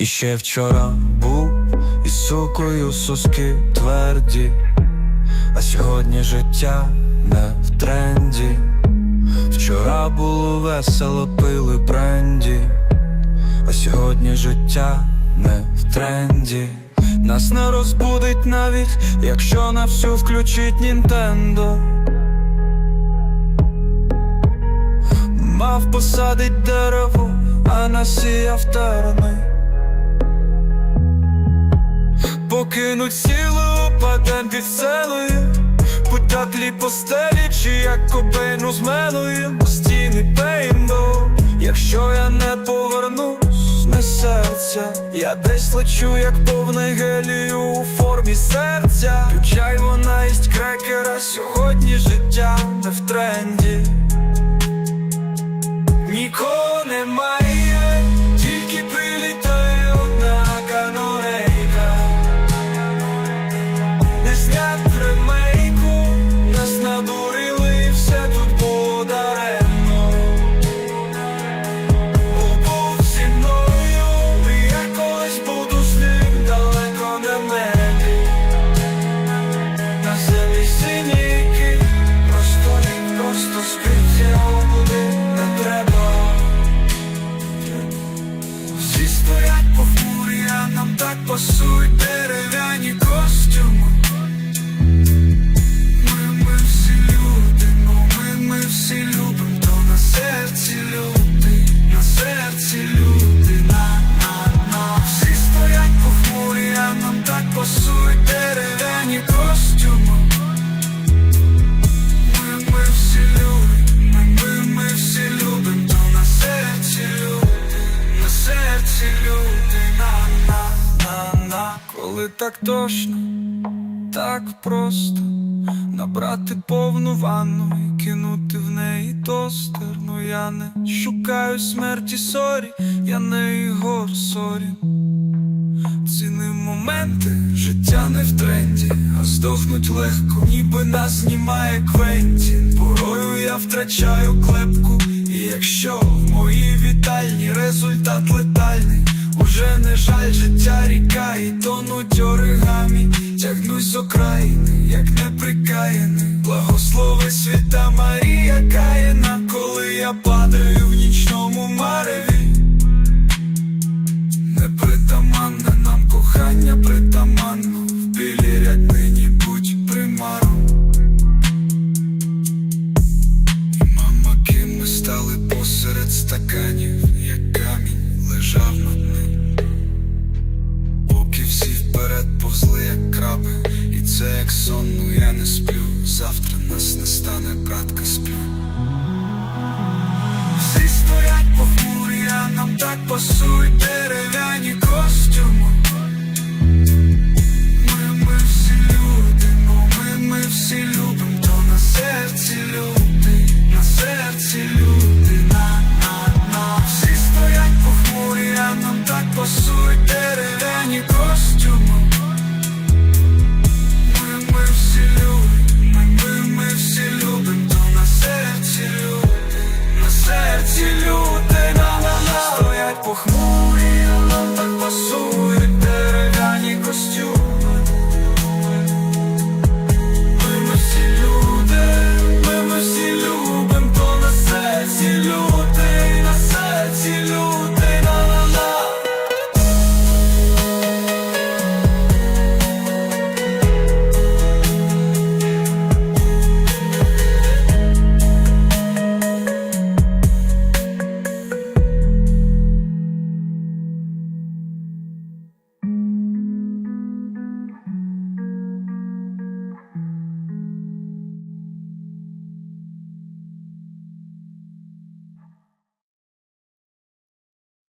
І ще вчора був із сукою соски тверді, а сьогодні життя не в тренді. Вчора було весело, пили бренді, а сьогодні життя не в тренді. Нас не розбудить навіть, якщо на всю включить Нінтендо. Мав посадить дерево, а насіяв терни. Покинуть сілу, падем під селою. Путатлі постелі, чи як кобейну з мелою Стіни пейнбол Якщо я не повернусь, не серця. Я десь лечу, як повний гелію у формі серця. П'ю чай, вона їсть крекера Сьогодні життя не в тренді так пасують дерев'яні костюми. Ми, ми всі люди, ну ми, ми всі любим, то на серці люди, Коли так точно, так просто Набрати повну ванну і кинути в неї тостер Ну я не шукаю смерті, сорі, я не Ігор Сорін Ціни моменти, життя не в тренді, а здохнуть легко, ніби нас знімає Квентін. Порою я втрачаю клепку, і якщо в моїй вітальні результат летальний, уже не жаль життя ріка і тонуть оригамі, тягнусь з окраїни, як неприкаяний. Благослови свята Марія Каїна, коли я падаю в нічному мареві. Я не сплю. Завтра нас не стане, братка, сплю. Всі стоять похмурі, а нам так дерев'яні